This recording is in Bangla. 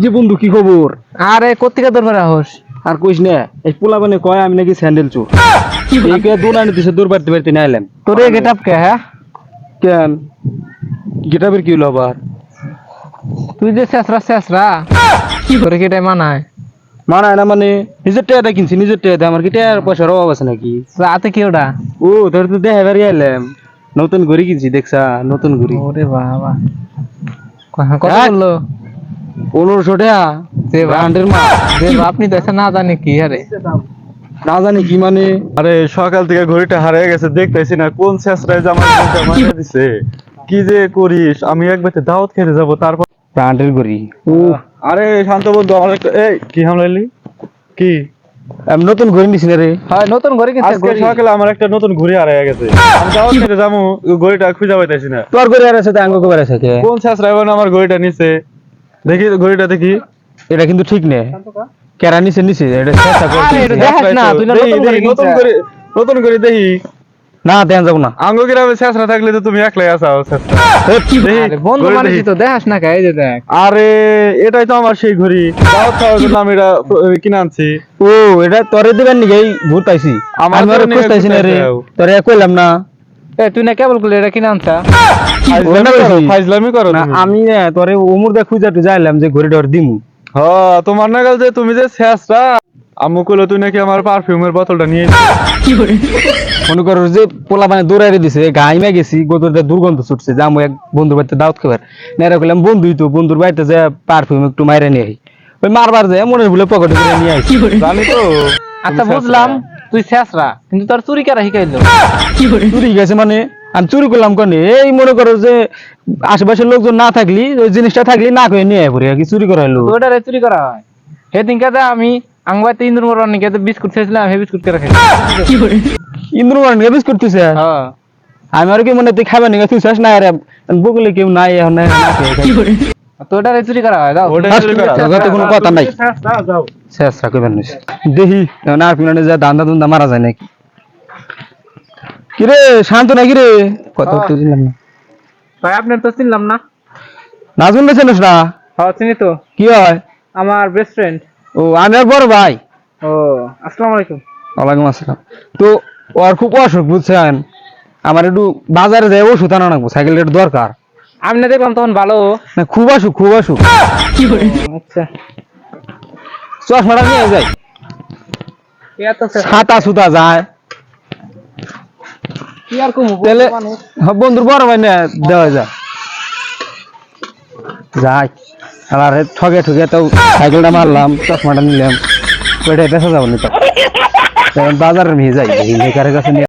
যে বন্ধু কি খবর? আরে কোথেকে দরবার হোস আর কইস না এই পোলা বানে কয় আমি নাকি স্যান্ডেল চোর। এইকে দূর আনি দিছে দূর বাড়তে বাড়তে নিয়ে আইলাম তোর এই গেট কে হ্যাঁ? কেন? গেটাবের কি হলো আবার? তুই যে শেষরা শেষরা কি করে কি মানায়? মানায় না মানে নিজের টেয়াটা কিনছি নিজের টেয়াতে। আমার কি টেয়ার পয়সার অভাব আছে নাকি? রাতে কি ওটা? ও তোর তো দেখে বাড়ি আইলাম। নতুন ঘড়ি কিনছি দেখছা নতুন ঘড়ি। ওরে বাবা। হ্যাঁ? বলল। পনেরোশো টাকা? যে ব্র্যান্ডের মা যে আপনি তো না জানি কি আরে। না জানি কি মানে। আরে সকাল থেকে ঘড়িটা হারিয়ে গেছে দেখতেছি না কোন শেষরায় দিছে। কি যে করিস আমি একবার দাওয়াত খেতে যাব তারপর ব্র্যান্ডের ঘড়ি। ও আরে শান্ত বন্ধু আমার একটা এই কি হামলাইলি কি? আমি নতুন ঘড়ি নিছি রে। হয় নতুন কিনছে আজকে সকালে আমার একটা নতুন ঘড়ি হারিয়ে গেছে। আমি দাওয়াত খেতে যাব ঘড়িটা খুঁজে পাইতেছি না। তোর ঘড়ি তো কোন শেষরায় আমার ঘড়িটা নিছে? দেখি ঘড়িটা দেখি। এটা কিন্তু ঠিক নেই কেরা নিচে নিচে এটা চেষ্টা করে না, না দেখি, নতুন দেখি, নতুন ঘড়ি দেখি। না দেন যাব না। আঙ্গ গ্রামে শেষরা থাকলে তো তুমি একলাই আসাও বন্ধু মানে দেখি। তো দেখাস না এই যে দেখ। আরে এটাই তো আমার সেই ঘড়ি। খাওয়ার জন্য আমি এটা কিনে আনছি। ও এটা তোরে দিবেন নাকি? এই ভূত পাইছি আমার তো না। তোরে কইলাম না। তুই না কেবল করলি এটা কিনে আনছা ফাইজলামি করো, করো। না আমি না তোরে ওমর দা খুঁজা যাইলাম যে ঘড়িটা ওর দিমু। হ তোমার নাগাল যে তুমি যে শেষটা আম্মু কইলো তুই নাকি আমার পারফিউমের বোতলটা নিয়ে মনে করো যে পোলা মানে দৌড়াইরে দিছে গাইমে গেছি গোদরটা দুর্গন্ধ ছুটছে যাব এক বন্ধুর বাড়িতে দাওয়াত খাবার। নেরা কইলাম বন্ধুই তো বন্ধুর বাড়িতে যে পারফিউম একটু মাইরে নিয়ে আই ওই মারবার যায় মনে বলে পকেটে করে নিয়ে আইছি জানি তো। আচ্ছা বুঝলাম। তুই শেষরা কিন্তু তোর চুরি কারা শিখাইলো? চুরি গেছে মানে? আমি চুরি করলাম কনে? এই মনে করো যে আশেপাশের লোকজন না থাকলি ওই জিনিসটা থাকলি না করে নিয়ে পড়ে আর কি চুরি করা হলো তো ওটারে চুরি করা হয়। সেদিন কাজে আমি আংবাতে ইন্দুর মোড় অনেক বিস্কুট খেয়েছিলাম হে বিস্কুট করে খাই ইন্দ্র মানে বিস্কুট করতেছে হ্যাঁ আমি আর কি মনে তুই খাবার নিয়ে তুই শেষ না আর বগলে কেউ নাই এখন না তো ওটারে চুরি করা হয়? দাও ওটা চুরি করা। তোর কোনো কথা নাই। শেষটা যাও শেষ দেখি না পিছনে যা দান্দা দুন্দা মারা যায় নাকি। কিরে শান্ত নাকি রে কত উত্তর দিলাম না। ভাই আপনার তো চিনলাম না। নাজুন বেছে না? হ্যাঁ চিনি তো। কি হয়? আমার বেস্ট ফ্রেন্ড ও আমি আর বড় ভাই। ও আসসালামু আলাইকুম। ওয়ালাইকুম আসসালাম। তো ওর খুব অসুখ বুঝছেন? আমার একটু বাজারে যাই ওষুধ আনা লাগবো সাইকেল একটু দরকার। আমি না দেখলাম তখন ভালো। না খুব অসুখ খুব অসুখ আচ্ছা। চশমাটা নিয়ে যাই। কি ছাতা সুতা যায়। কি আর কমু তাহলে বন্ধুর বড় ভাই না দেওয়া যায়। যাই আর ঠগে ঠগে তো সাইকেলটা মারলাম চশমাটা নিলাম। ওইটা দেখা যাব না তো। এখন বাজারে নিয়ে যাই কাছে